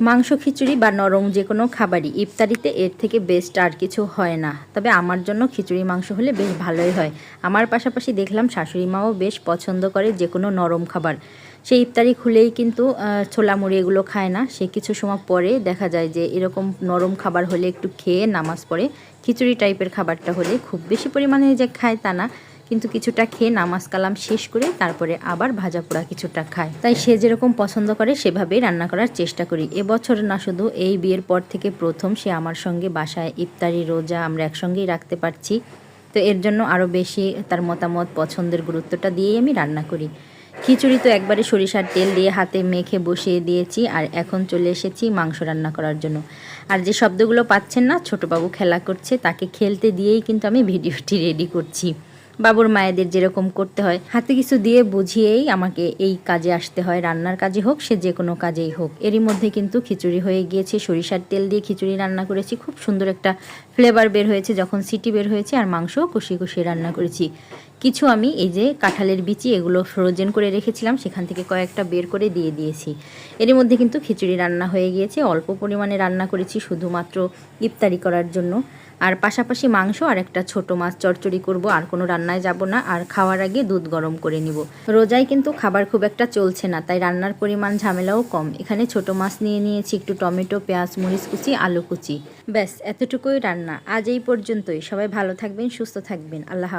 মাংস, খিচুড়ি বা নরম যে কোনো খাবারই ইফতারিতে এর থেকে বেস্ট আর কিছু হয় না। তবে আমার জন্য খিচুড়ি, মাংস হলে বেশ ভালোই হয়। আমার পাশাপাশি দেখলাম শাশুড়ি মাও বেশ পছন্দ করে যে কোনো নরম খাবার। সেই ইফতারি খুলেই কিন্তু ছোলা মুড়ি এগুলো খায় না। সে কিছু সময় পরে দেখা যায় যে এরকম নরম খাবার হলে একটু খেয়ে নামাজ পড়ে খিচুড়ি টাইপের খাবারটা হলে খুব বেশি পরিমাণে যে খায় তা না। কিন্তু কিছুটা খেয়ে নামাজ কালাম শেষ করে তারপরে আবার ভাজা পোড়া কিছুটা খায়। তাই সে যেরকম পছন্দ করে, সেভাবেই রান্না করার চেষ্টা করি। এবছর না শুধু এই বিয়ের পর থেকে প্রথম সে আমার সঙ্গে বাসায় ইফতারি রোজা আমরা একসঙ্গেই রাখতে পারছি। তো এর জন্য আরও বেশি তার মতামত, পছন্দের গুরুত্বটা দিয়েই আমি রান্না করি। খিচুড়ি তো একবারে সরিষার তেল দিয়ে হাতে মেখে বসিয়ে দিয়েছি আর এখন চলে এসেছি মাংস রান্না করার জন্য। আর যে শব্দগুলো পাচ্ছেন না, ছোটবাবু খেলা করছে, তাকে খেলতে দিয়েই কিন্তু আমি ভিডিওটি রেডি করছি। বাবুর মায়েদের যেরকম করতে হয়। হাতে কিছু দিয়ে বুঝিয়েই আমাকে এই কাজে আসতে হয়। রান্নার কাজে হোক, সে যে কোনো কাজেই হোক। এরই মধ্যে কিন্তু খিচুড়ি হয়ে গিয়েছে। সরিষার তেল দিয়ে খিচুড়ি রান্না করেছি। খুব সুন্দর একটা ফ্লেভার বের হয়েছে, যখন সিটি বের হয়েছে আর মাংস কষি কষিয়ে রান্না করেছি। কিছু আমি এই যে কাঁঠালের বিচি, এগুলো ফ্রোজেন করে রেখেছিলাম। সেখান থেকে কয়েকটা বের করে দিয়ে দিয়েছি। এর মধ্যে কিন্তু খিচুড়ি রান্না হয়ে গিয়েছে। অল্প পরিমাণে রান্না করেছি, শুধুমাত্র ইফতারি করার জন্য। আর পাশাপাশি মাংস আর একটা ছোট মাছ চড়চড়ি করব, আর কোনো রান্নায় যাব না, আর খাওয়ার আগে দুধ গরম করে নিব। রোজায় কিন্তু খাবার খুব একটা চলছে না, তাই রান্নার পরিমাণ ঝামেলাও কম। এখানে ছোট মাছ নিয়ে নিয়েছি একটু টমেটো, পেঁয়াজ, মরিচ কুচি, আলু কুচি। ব্যাস, এতটুকুই রান্না। আজ এই পর্যন্তই। সবাই ভালো থাকবেন, সুস্থ থাকবেন। আল্লাহ